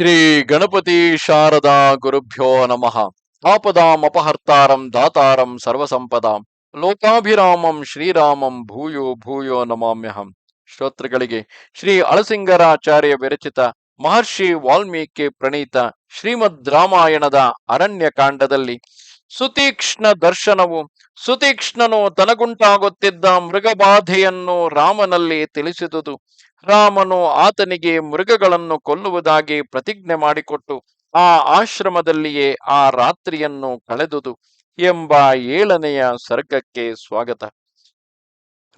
ಶ್ರೀ ಗಣಪತಿ ಶಾರದಾ ಗುರುಭ್ಯೋ ನಮಃ. ಆಪದಾಂ ಅಪಹರ್ತಾರಂ ದಾತಾರಂ ಸರ್ವಸಂಪದಾಂ. ಲೋಕಾಭಿರಾಮಂ ಶ್ರೀರಾಮಂ ಭೂಯೋ ಭೂಯೋ ನಮಾಮ್ಯಹಂ. ಶ್ರೋತೃಗಳಿಗೆ ಶ್ರೀ ಅಳಸಿಂಗರಾಚಾರ್ಯ ವಿರಚಿತ ಮಹರ್ಷಿ ವಾಲ್ಮೀಕಿ ಪ್ರಣೀತ ಶ್ರೀಮದ್ ರಾಮಾಯಣದ ಅರಣ್ಯಕಾಂಡದಲ್ಲಿ ಸುತೀಕ್ಷ್ಣ ದರ್ಶನವು, ಸುತೀಕ್ಷ್ಣನು ತನಗುಂಟಾಗುತ್ತಿದ್ದ ಮೃಗಬಾಧೆಯನ್ನು ರಾಮನಲ್ಲಿ ತಿಳಿಸಿದುದು. ರಾಮನು ಆತನಿಗೆ ಮೃಗಗಳನ್ನು ಕೊಲ್ಲುವುದಾಗಿ ಪ್ರತಿಜ್ಞೆ ಮಾಡಿಕೊಟ್ಟು ಆ ಆಶ್ರಮದಲ್ಲಿಯೇ ಆ ರಾತ್ರಿಯನ್ನು ಕಳೆದುದು ಎಂಬ ಏಳನೆಯ ಸರ್ಗಕ್ಕೆ ಸ್ವಾಗತ.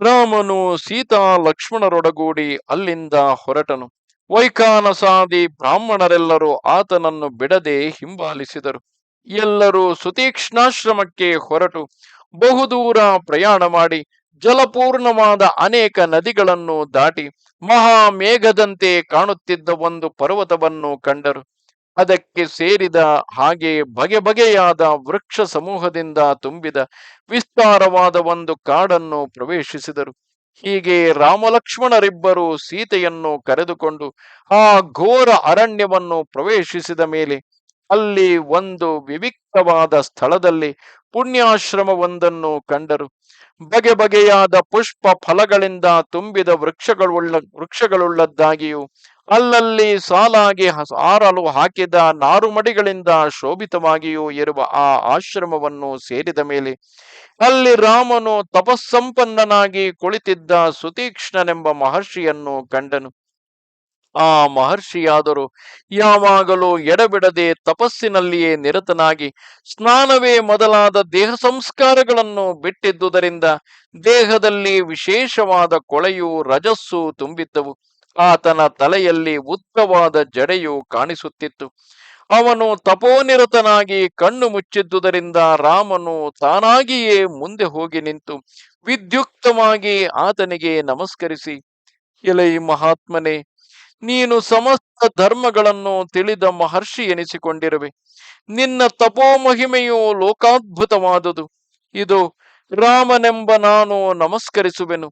ರಾಮನು ಸೀತಾ ಲಕ್ಷ್ಮಣರೊಡಗೂಡಿ ಅಲ್ಲಿಂದ ಹೊರಟನು. ವೈಖಾನಸಾದಿ ಬ್ರಾಹ್ಮಣರೆಲ್ಲರೂ ಆತನನ್ನು ಬಿಡದೆ ಹಿಂಬಾಲಿಸಿದರು. ಎಲ್ಲರೂ ಸುತೀಕ್ಷ್ಣಾಶ್ರಮಕ್ಕೆ ಹೊರಟು. ಬಹುದೂರ ಪ್ರಯಾಣ ಮಾಡಿ ಜಲಪೂರ್ಣವಾದ ಅನೇಕ ನದಿಗಳನ್ನು ದಾಟಿ ಮಹಾಮೇಘದಂತೆ ಕಾಣುತ್ತಿದ್ದ ಒಂದು ಪರ್ವತವನ್ನು ಕಂಡರು. ಅದಕ್ಕೆ ಸೇರಿದ ಹಾಗೆ ಬಗೆ ಬಗೆಯಾದ ವೃಕ್ಷ ಸಮೂಹದಿಂದ ತುಂಬಿದ ವಿಸ್ತಾರವಾದ ಒಂದು ಕಾಡನ್ನು ಪ್ರವೇಶಿಸಿದರು. ಹೀಗೆ ರಾಮಲಕ್ಷ್ಮಣರಿಬ್ಬರು ಸೀತೆಯನ್ನು ಕರೆದುಕೊಂಡು ಆ ಘೋರ ಅರಣ್ಯವನ್ನು ಪ್ರವೇಶಿಸಿದ ಮೇಲೆ ಅಲ್ಲಿ ಒಂದು ವಿವಿಕ್ತವಾದ ಸ್ಥಳದಲ್ಲಿ ಪುಣ್ಯಾಶ್ರಮವೊಂದನ್ನು ಕಂಡರು. ಬಗೆ ಬಗೆಯಾದ ಪುಷ್ಪ ಫಲಗಳಿಂದ ತುಂಬಿದ ವೃಕ್ಷಗಳುಳ್ಳ, ವೃಕ್ಷಗಳುಳ್ಳದ್ದಾಗಿಯೂ, ಅಲ್ಲಲ್ಲಿ ಸಾಲಾಗಿ ಹಾರಲು ಹಾಕಿದ ನಾರುಮಡಿಗಳಿಂದ ಶೋಭಿತವಾಗಿಯೂ ಇರುವ ಆ ಆಶ್ರಮವನ್ನು ಸೇರಿದ ಮೇಲೆ, ಅಲ್ಲಿ ರಾಮನು ತಪಸ್ಸಂಪನ್ನನಾಗಿ ಕುಳಿತಿದ್ದ ಸುತೀಕ್ಷ್ಣನೆಂಬ ಮಹರ್ಷಿಯನ್ನು ಕಂಡನು. ಆ ಮಹರ್ಷಿಯಾದರೂ, ಯಾವಾಗಲೂ ಎಡಬಿಡದೆ ತಪಸ್ಸಿನಲ್ಲಿಯೇ ನಿರತನಾಗಿ ಸ್ನಾನವೇ ಮೊದಲಾದ ದೇಹ ಸಂಸ್ಕಾರಗಳನ್ನು ಬಿಟ್ಟಿದ್ದುದರಿಂದ ದೇಹದಲ್ಲಿ ವಿಶೇಷವಾದ ಕೊಳೆಯು ರಜಸ್ಸು ತುಂಬಿದ್ದವು. ಆತನ ತಲೆಯಲ್ಲಿ ಉದ್ದವಾದ ಜಡೆಯು ಕಾಣಿಸುತ್ತಿತ್ತು. ಅವನು ತಪೋನಿರತನಾಗಿ ಕಣ್ಣು ಮುಚ್ಚಿದ್ದುದರಿಂದ ರಾಮನು ತಾನಾಗಿಯೇ ಮುಂದೆ ಹೋಗಿ ನಿಂತು ವಿದ್ಯುಕ್ತವಾಗಿ ಆತನಿಗೆ ನಮಸ್ಕರಿಸಿ, ಎಲೈ ಮಹಾತ್ಮನೇ ನೀನು ಸಮಸ್ತ ಧರ್ಮಗಳನ್ನು ತಿಳಿದ ಮಹರ್ಷಿ ಎನಿಸಿಕೊಂಡಿರುವೆ. ನಿನ್ನ ತಪೋಮಹಿಮೆಯು ಲೋಕಾದ್ಭುತವಾದುದು. ಇದು ರಾಮನೆಂಬ ನಾನು ನಮಸ್ಕರಿಸುವೆನು.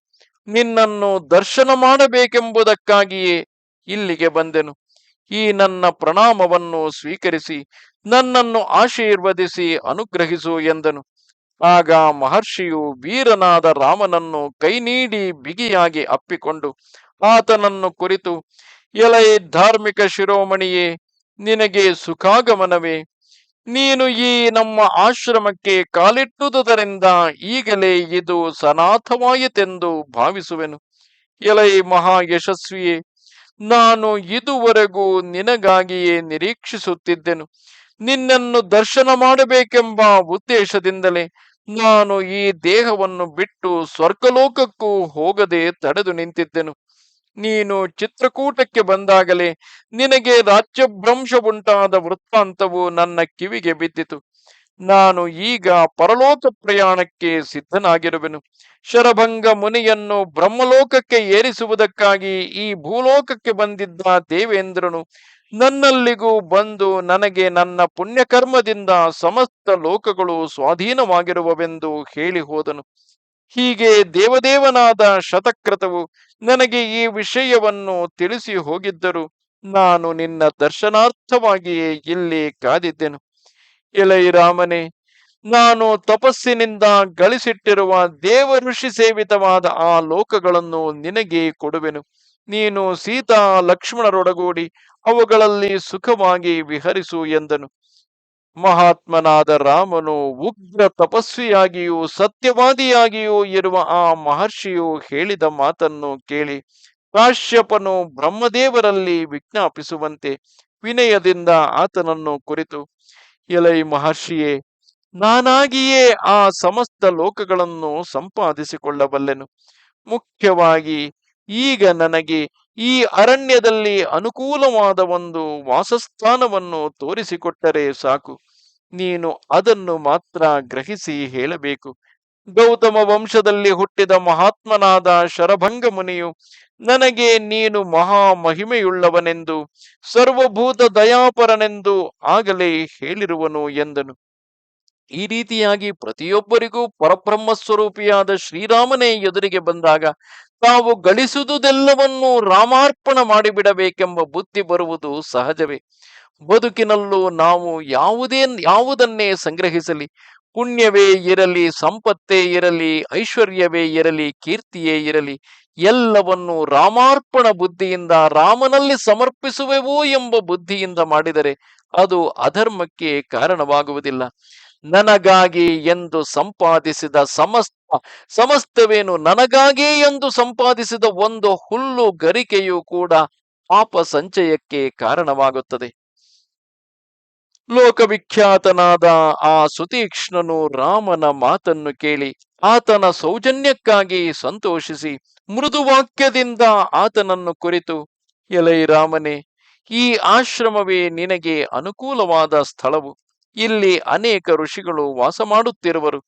ನಿನ್ನನ್ನು ದರ್ಶನ ಮಾಡಬೇಕೆಂಬುದಕ್ಕಾಗಿಯೇ ಇಲ್ಲಿಗೆ ಬಂದೆನು. ಈ ನನ್ನ ಪ್ರಣಾಮವನ್ನು ಸ್ವೀಕರಿಸಿ, ನನ್ನನ್ನು ಆಶೀರ್ವದಿಸಿ, ಅನುಗ್ರಹಿಸು ಎಂದನು. ಆಗ ಮಹರ್ಷಿಯು ವೀರನಾದ ರಾಮನನ್ನು ಕೈ ನೀಡಿ ಬಿಗಿಯಾಗಿ ಅಪ್ಪಿಕೊಂಡು, ಆತನನ್ನು ಕುರಿತು ಎಲೈ ಧಾರ್ಮಿಕ ಶಿರೋಮಣಿಯೇ, ನಿನಗೆ ಸುಖಾಗಮನವೇ. ನೀನು ಈ ನಮ್ಮ ಆಶ್ರಮಕ್ಕೆ ಕಾಲಿಟ್ಟುದುದರಿಂದ ಈಗಲೇ ಇದು ಸನಾಥವಾಯಿತೆಂದು ಭಾವಿಸುವೆನು. ಎಲೈ ಮಹಾ ಯಶಸ್ವಿಯೇ ನಾನು ಇದುವರೆಗೂ ನಿನಗಾಗಿಯೇ ನಿರೀಕ್ಷಿಸುತ್ತಿದ್ದೆನು. ನಿನ್ನನ್ನು ದರ್ಶನ ಮಾಡಬೇಕೆಂಬ ಉದ್ದೇಶದಿಂದಲೇ ನಾನು ಈ ದೇಹವನ್ನು ಬಿಟ್ಟು ಸ್ವರ್ಗಲೋಕಕ್ಕೂ ಹೋಗದೆ ತಡೆದು ನಿಂತಿದ್ದೆನು. ನೀನು ಚಿತ್ರಕೂಟಕ್ಕೆ ಬಂದಾಗಲೇ ನಿನಗೆ ರಾಜ್ಯಭ್ರಂಶವುಂಟಾದ ವೃತ್ತಾಂತವು ನನ್ನ ಕಿವಿಗೆ ಬಿದ್ದಿತು. ನಾನು ಈಗ ಪರಲೋಕ ಪ್ರಯಾಣಕ್ಕೆ ಸಿದ್ಧನಾಗಿರುವೆನು. ಶರಭಂಗ ಮುನಿಯನ್ನು ಬ್ರಹ್ಮಲೋಕಕ್ಕೆ ಏರಿಸುವುದಕ್ಕಾಗಿ ಈ ಭೂಲೋಕಕ್ಕೆ ಬಂದಿದ್ದ ದೇವೇಂದ್ರನು ನನ್ನಲ್ಲಿಗೂ ಬಂದು ನನಗೆ ನನ್ನ ಪುಣ್ಯಕರ್ಮದಿಂದ ಸಮಸ್ತ ಲೋಕಗಳು ಸ್ವಾಧೀನವಾಗಿರುವವೆಂದು ಹೇಳಿ ಹೋದನು ಹೀಗೆ ದೇವದೇವನಾದ ಶತಕ್ರತವು ನನಗೆ ಈ ವಿಷಯವನ್ನು ತಿಳಿಸಿ ಹೋಗಿದ್ದರು. ನಾನು ನಿನ್ನ ದರ್ಶನಾರ್ಥವಾಗಿಯೇ ಇಲ್ಲಿ ಕಾದಿದ್ದೆನು. ಎಲೈ ರಾಮನೇ, ನಾನು ತಪಸ್ಸಿನಿಂದ ಗಳಿಸಿಟ್ಟಿರುವ ದೇವ ಋಷಿ ಸೇವಿತವಾದ ಆ ಲೋಕಗಳನ್ನು ನಿನಗೆ ಕೊಡುವೆನು. ನೀನು ಸೀತಾ ಲಕ್ಷ್ಮಣರೊಡಗೂಡಿ ಅವುಗಳಲ್ಲಿ ಸುಖವಾಗಿ ವಿಹರಿಸು ಎಂದನು. ಮಹಾತ್ಮನಾದ ರಾಮನು ಉಗ್ರ ತಪಸ್ವಿಯಾಗಿಯೂ ಸತ್ಯವಾದಿಯಾಗಿಯೂ ಇರುವ ಆ ಮಹರ್ಷಿಯು ಹೇಳಿದ ಮಾತನ್ನು ಕೇಳಿ ಕಾಶ್ಯಪನು ಬ್ರಹ್ಮದೇವರಲ್ಲಿ ವಿಜ್ಞಾಪಿಸುವಂತೆ ವಿನಯದಿಂದ ಆತನನ್ನು ಕುರಿತು, ಎಲೈ ಮಹರ್ಷಿಯೇ, ನಾನಾಗಿಯೇ ಆ ಸಮಸ್ತ ಲೋಕಗಳನ್ನು ಸಂಪಾದಿಸಿಕೊಳ್ಳಬಲ್ಲೆನು. ಮುಖ್ಯವಾಗಿ ಈಗ ನನಗೆ ಈ ಅರಣ್ಯದಲ್ಲಿ ಅನುಕೂಲವಾದ ಒಂದು ವಾಸಸ್ಥಾನವನ್ನು ತೋರಿಸಿಕೊಟ್ಟರೆ ಸಾಕು. ನೀನು ಅದನ್ನು ಮಾತ್ರ ಗ್ರಹಿಸಿ ಹೇಳಬೇಕು. ಗೌತಮ ವಂಶದಲ್ಲಿ ಹುಟ್ಟಿದ ಮಹಾತ್ಮನಾದ ಶರಭಂಗ ಮುನಿಯು ನನಗೆ ನೀನು ಮಹಾ ಮಹಿಮೆಯುಳ್ಳವನೆಂದು, ಸರ್ವಭೂತ ದಯಾಪರನೆಂದು ಆಗಲೇ ಹೇಳಿರುವನು ಎಂದನು. ಈ ರೀತಿಯಾಗಿ ಪ್ರತಿಯೊಬ್ಬರಿಗೂ ಪರಬ್ರಹ್ಮ ಸ್ವರೂಪಿಯಾದ ಶ್ರೀರಾಮನೇ ಎದುರಿಗೆ ಬಂದಾಗ ತಾವು ಗಳಿಸುವುದೆಲ್ಲವನ್ನೂ ರಾಮಾರ್ಪಣ ಮಾಡಿಬಿಡಬೇಕೆಂಬ ಬುದ್ಧಿ ಬರುವುದು ಸಹಜವೇ. ಬದುಕಿನಲ್ಲೂ ನಾವು ಯಾವುದೇ, ಯಾವುದನ್ನೇ ಸಂಗ್ರಹಿಸಲಿ. ಪುಣ್ಯವೇ ಇರಲಿ, ಸಂಪತ್ತೇ ಇರಲಿ, ಐಶ್ವರ್ಯವೇ ಇರಲಿ, ಕೀರ್ತಿಯೇ ಇರಲಿ, ಎಲ್ಲವನ್ನು ರಾಮಾರ್ಪಣ ಬುದ್ಧಿಯಿಂದ ರಾಮನಲ್ಲಿ ಸಮರ್ಪಿಸುವೆವು ಎಂಬ ಬುದ್ಧಿಯಿಂದ ಮಾಡಿದರೆ ಅದು ಅಧರ್ಮಕ್ಕೆ ಕಾರಣವಾಗುವುದಿಲ್ಲ. ನನಗಾಗಿ ಎಂದು ಸಂಪಾದಿಸಿದ ಸಮಸ್ತ, ಸಮಸ್ತವೇನು ನನಗಾಗಿ ಎಂದು ಸಂಪಾದಿಸಿದ ಒಂದು ಹುಲ್ಲು ಗರಿಕೆಯೂ ಕೂಡ ಪಾಪ ಸಂಚಯಕ್ಕೆ ಕಾರಣವಾಗುತ್ತದೆ. ಲೋಕವಿಖ್ಯಾತನಾದ ಆ ಸುತೀಕ್ಷ್ಣನು ರಾಮನ ಮಾತನ್ನು ಕೇಳಿ ಆತನ ಸೌಜನ್ಯಕ್ಕಾಗಿ ಸಂತೋಷಿಸಿ ಮೃದುವಾಕ್ಯದಿಂದ ಆತನನ್ನು ಕುರಿತು, ಎಲೈ ರಾಮನೇ, ಈ ಆಶ್ರಮವೇ ನಿನಗೆ ಅನುಕೂಲವಾದ ಸ್ಥಳವು. ಇಲ್ಲಿ ಅನೇಕ ಋಷಿಗಳು ವಾಸ ಮಾಡುತ್ತಿರುವರು.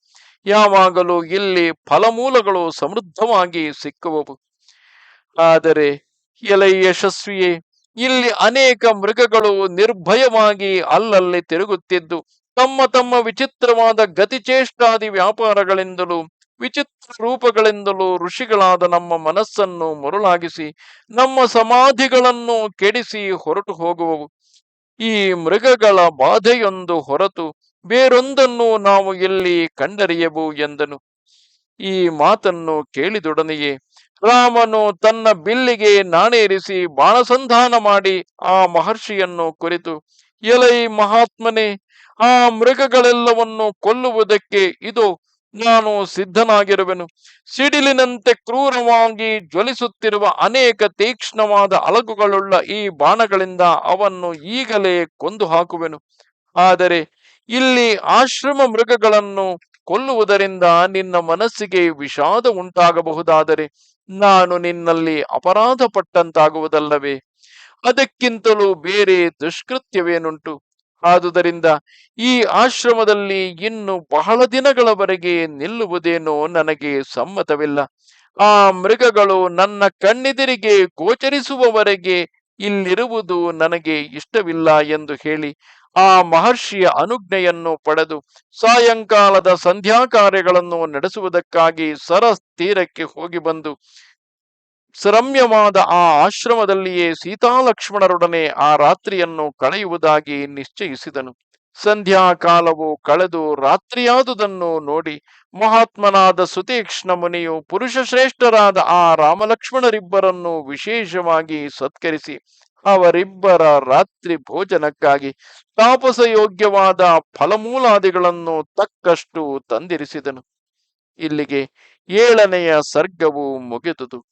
ಯಾವಾಗಲೂ ಇಲ್ಲಿ ಫಲಮೂಲಗಳು ಸಮೃದ್ಧವಾಗಿ ಸಿಕ್ಕುವವು. ಆದರೆ ಎಲೆ ಯಶಸ್ವಿಯೇ, ಇಲ್ಲಿ ಅನೇಕ ಮೃಗಗಳು ನಿರ್ಭಯವಾಗಿ ಅಲ್ಲಲ್ಲಿ ತಿರುಗುತ್ತಿದ್ದು, ತಮ್ಮ ತಮ್ಮ ವಿಚಿತ್ರವಾದ ಗತಿಚೇಷ್ಟಾದಿ ವ್ಯಾಪಾರಗಳಿಂದಲೂ, ವಿಚಿತ್ರ ರೂಪಗಳಿಂದಲೂ ಋಷಿಗಳಾದ ನಮ್ಮ ಮನಸ್ಸನ್ನು ಮರುಳಾಗಿಸಿ, ನಮ್ಮ ಸಮಾಧಿಗಳನ್ನು ಕೆಡಿಸಿ ಹೊರಟು ಹೋಗುವವು ಈ ಮೃಗಗಳ ಬಾಧೆಯೊಂದು ಹೊರತು ಬೇರೊಂದನ್ನು ನಾವು ಇಲ್ಲಿ ಕಂಡರಿಯಬು ಎಂದನು. ಈ ಮಾತನ್ನು ಕೇಳಿದೊಡನೆಯೇ, ರಾಮನು ತನ್ನ ಬಿಲ್ಲಿಗೆ ನಾಣೇರಿಸಿ ಬಾಣಸಂಧಾನ ಮಾಡಿ ಆ ಮಹರ್ಷಿಯನ್ನು ಕುರಿತು, ಎಲೈ ಮಹಾತ್ಮನೇ, ಆ ಮೃಗಗಳೆಲ್ಲವನ್ನು ಕೊಲ್ಲುವುದಕ್ಕೆ ಇದು ನಾನು ಸಿದ್ಧನಾಗಿರುವೆನು. ಸಿಡಿಲಿನಂತೆ ಕ್ರೂರವಾಗಿ ಜ್ವಲಿಸುತ್ತಿರುವ ಅನೇಕ ತೀಕ್ಷ್ಣವಾದ ಅಲಗುಗಳುಳ್ಳ ಈ ಬಾಣಗಳಿಂದ ಅವನ್ನು ಈಗಲೇ ಕೊಂದು ಹಾಕುವೆನು ಆದರೆ ಇಲ್ಲಿ ಆಶ್ರಮ ಮೃಗಗಳನ್ನು ಕೊಲ್ಲುವುದರಿಂದ ನಿನ್ನ ಮನಸ್ಸಿಗೆ ವಿಷಾದ ಉಂಟಾಗಬಹುದಾದರೆ ನಾನು ನಿನ್ನಲ್ಲಿ ಅಪರಾಧ ಪಟ್ಟಂತಾಗುವುದಲ್ಲವೇ ಅದಕ್ಕಿಂತಲೂ ಬೇರೆ ದುಷ್ಕೃತ್ಯವೇನುಂಟು? ಆದುದರಿಂದ ಈ ಆಶ್ರಮದಲ್ಲಿ ಇನ್ನು ಬಹಳ ದಿನಗಳವರೆಗೆ ನಿಲ್ಲುವುದೇನೋ ನನಗೆ ಸಮ್ಮತವಿಲ್ಲ. ಆ ಮೃಗಗಳು ನನ್ನ ಕಣ್ಣೆದಿರಿಗೆ ಗೋಚರಿಸುವವರೆಗೆ ಇಲ್ಲಿರುವುದು ನನಗೆ ಇಷ್ಟವಿಲ್ಲ ಎಂದು ಹೇಳಿ ಆ ಮಹರ್ಷಿಯ ಅನುಜ್ಞೆಯನ್ನು ಪಡೆದು ಸಾಯಂಕಾಲದ ಸಂಧ್ಯಾ ಕಾರ್ಯಗಳನ್ನು ನಡೆಸುವುದಕ್ಕಾಗಿ ಸರಸ್ ತೀರಕ್ಕೆ ಹೋಗಿ ಬಂದು ಸರಮ್ಯವಾದ ಆ ಆಶ್ರಮದಲ್ಲಿಯೇ ಸೀತಾಲಕ್ಷ್ಮಣರೊಡನೆ ಆ ರಾತ್ರಿಯನ್ನು ಕಳೆಯುವುದಾಗಿ ನಿಶ್ಚಯಿಸಿದನು. ಸಂಧ್ಯಾ ಕಾಲವು ಕಳೆದು ರಾತ್ರಿಯಾದುದನ್ನು ನೋಡಿ ಮಹಾತ್ಮನಾದ ಸುತೀಕ್ಷ್ಣ ಮುನಿಯು ಪುರುಷ ಶ್ರೇಷ್ಠರಾದ ಆ ರಾಮಲಕ್ಷ್ಮಣರಿಬ್ಬರನ್ನು ವಿಶೇಷವಾಗಿ ಸತ್ಕರಿಸಿ, ಅವರಿಬ್ಬರ ರಾತ್ರಿ ಭೋಜನಕ್ಕಾಗಿ ತಾಪಸಯೋಗ್ಯವಾದ ಫಲಮೂಲಾದಿಗಳನ್ನು ತಕ್ಕಷ್ಟು ತಂದಿರಿಸಿದನು. ಇಲ್ಲಿಗೆ ಏಳನೆಯ ಸರ್ಗವು ಮುಗಿದುದು.